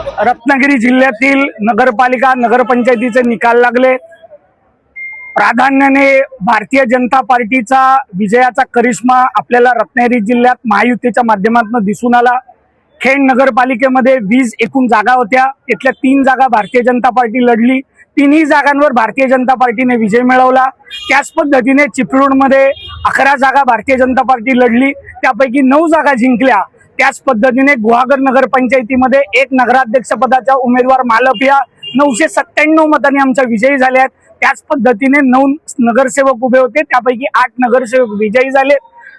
रत्नागिरी जिल्ह्यातील नगरपालिका नगरपंचायतीचे निकाल लागले. प्राधान्याने भारतीय जनता पार्टीचा विजयाचा करिश्मा आपल्याला रत्नागिरी जिल्ह्यात महायुतीच्या माध्यमातून दिसून आला. खेड नगरपालिकेमध्ये वीस एकूण जागा होत्या. तिथल्या तीन जागा भारतीय जनता पार्टी लढली. तिन्ही जागांवर भारतीय जनता पार्टीने विजय मिळवला. त्याच पद्धतीने चिपळूणमध्ये अकरा जागा भारतीय जनता पार्टी लढली. त्यापैकी नऊ जागा जिंकल्या. त्याच पद्धतीने गुहागर नगरपंचायतीमध्ये एक नगराध्यक्ष पदाचा उमेदवार मालप या नऊशे सत्त्याण्णव मतांनी आमच्या विजयी झाले आहेत. त्याच पद्धतीने नऊ नगरसेवक उभे होते. त्यापैकी आठ नगरसेवक विजयी झाले.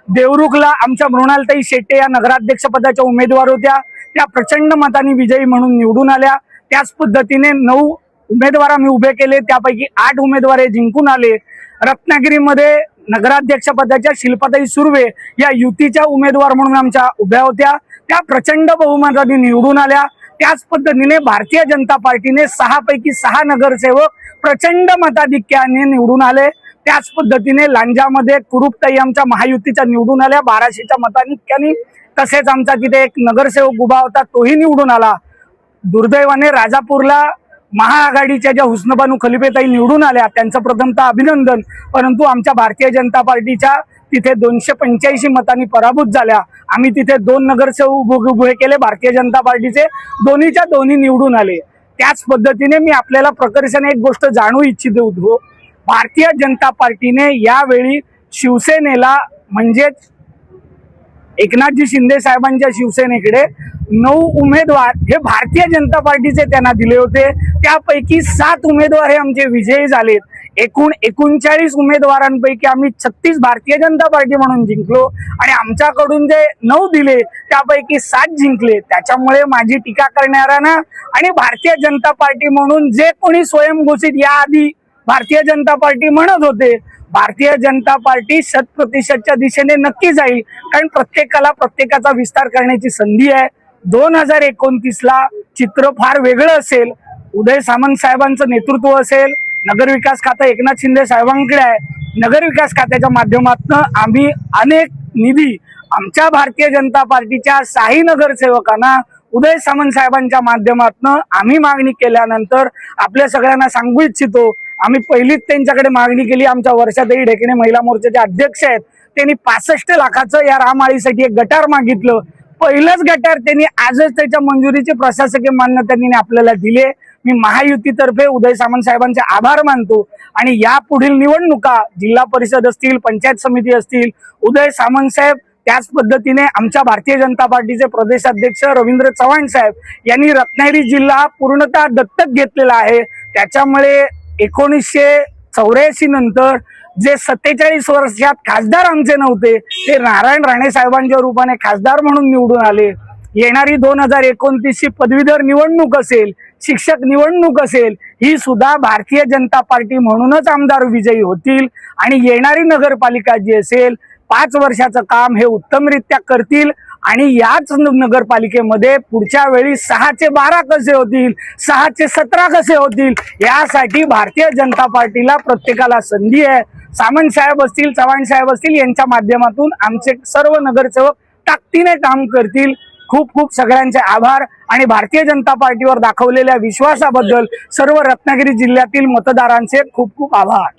देवरुखला आमच्या मृणालताई शेट्टे या नगराध्यक्ष पदाच्या उमेदवार होत्या. त्या प्रचंड मतांनी विजयी म्हणून निवडून आल्या. त्याच पद्धतीने नऊ उमेदवार आम्ही उभे केले. त्यापैकी आठ उमेदवार हे जिंकून आले. रत्नागिरीमध्ये नगराध्यक्षपदाच्या शिल्पाताई सुर्वे या युतीच्या उमेदवार म्हणून आमच्या उभ्या होत्या. त्या प्रचंड बहुमताने निवडून आल्या. त्याच पद्धतीने भारतीय जनता पार्टीने सहा पैकी सहा नगरसेवक प्रचंड मताधिक्याने निवडून आले. त्याच पद्धतीने लांजामध्ये कुरुपताई आमच्या महायुतीच्या निवडून आल्या. बाराशेच्या मताधिक्याने तसेच आमचा तिथे एक नगरसेवक उभा होता. तोही निवडून आला. दुर्दैवाने राजापूरला महाआघाडीच्या ज्या हुस्नबानू खलिफेताई निवडून आल्या त्यांचं प्रथमतः अभिनंदन. परंतु आमच्या भारतीय जनता पार्टीच्या तिथे दोनशे पंच्याऐंशी मतांनी पराभूत झाल्या. आम्ही तिथे दोन नगरसेवक उभे उभे केले भारतीय जनता पार्टीचे दोन्हीच्या दोन्ही निवडून आले. त्याच पद्धतीने मी आपल्याला प्रकर्षाने एक गोष्ट जाणू इच्छित उद्भव भारतीय जनता पार्टीने यावेळी शिवसेनेला म्हणजेच एकनाथजी शिंदे साहेबांच्या शिवसेनेकडे नऊ उमेदवार हे भारतीय जनता पार्टीचे त्यांना दिले होते. त्यापैकी सात उमेदवार हे आमचे विजयी झालेत. एकूण एकोणचाळीस उमेदवारांपैकी आम्ही छत्तीस भारतीय जनता पार्टी म्हणून जिंकलो आणि आमच्याकडून जे नऊ दिले त्यापैकी सात जिंकले. त्याच्यामुळे माझी टीका करणाऱ्यांना आणि भारतीय जनता पार्टी म्हणून जे कोणी स्वयंघोषित याआधी भारतीय जनता पार्टी म्हणत होते भारतीय जनता पार्टी शत प्रतिशतच्या दिशेने नक्की जाईल. कारण प्रत्येकाला प्रत्येकाचा विस्तार करण्याची संधी आहे. दोन हजार एकोणतीसला चित्र फार वेगळं असेल. उदय सामंत साहेबांचं नेतृत्व असेल. नगरविकास खातं एकनाथ शिंदे साहेबांकडे आहे. नगरविकास खात्याच्या माध्यमातून आम्ही अनेक निधी आमच्या भारतीय जनता पार्टीच्या साई नगरसेवकांना उदय सामंत साहेबांच्या माध्यमातून आम्ही मागणी केल्यानंतर आपल्या सगळ्यांना सांगू इच्छितो आम्ही पहिलीच त्यांच्याकडे मागणी केली. आमच्या वर्षातही ढेकणे महिला मोर्चाचे अध्यक्ष आहेत. त्यांनी पासष्ट लाखाचं या रामाळीसाठी एक गटार मागितलं. पहिलंच गटार त्यांनी आजच त्याच्या मंजुरीची प्रशासकीय मान्यता त्यांनी आपल्याला दिले. मी महायुतीतर्फे उदय सामंत साहेबांचे आभार मानतो. आणि या पुढील निवडणुका जिल्हा परिषद असतील पंचायत समिती असतील उदय सामंत साहेब त्याच पद्धतीने आमच्या भारतीय जनता पार्टीचे प्रदेश अध्यक्ष रवींद्र चव्हाण साहेब यांनी रत्नागिरी जिल्हा पूर्णतः दत्तक घेतलेला आहे. त्याच्यामुळे एकोणीसशे चौऱ्याऐंशी नंतर जे सत्तेचाळीस वर्षात खासदार आमचे नव्हते ते नारायण राणे साहेबांच्या रूपाने खासदार म्हणून निवडून आले. येणारी दोन हजार एकोणतीसची पदवीधर निवडणूक असेल शिक्षक निवडणूक असेल ही सुद्धा भारतीय जनता पार्टी म्हणूनच आमदार विजयी होतील आणि येणारी नगरपालिका जी असेल पाच वर्षाचं काम हे उत्तमरित्या करतील आणि याच नगरपालिकेमध्ये पुढच्या वेळी सहाचे बारा कसे होतील सहाचे सतरा कसे होतील यासाठी भारतीय जनता पार्टीला प्रत्येकाला संधी आहे. सामंत साहेब असतील चव्हाण साहेब असतील यांच्या माध्यमातून आमचे सर्व नगरसेवक ताकदीने काम करतील. खूप खूप सगळ्यांचे आभार. आणि भारतीय जनता पार्टीवर दाखवलेल्या विश्वासाबद्दल सर्व रत्नागिरी जिल्ह्यातील मतदारांचे खूप खूप आभार.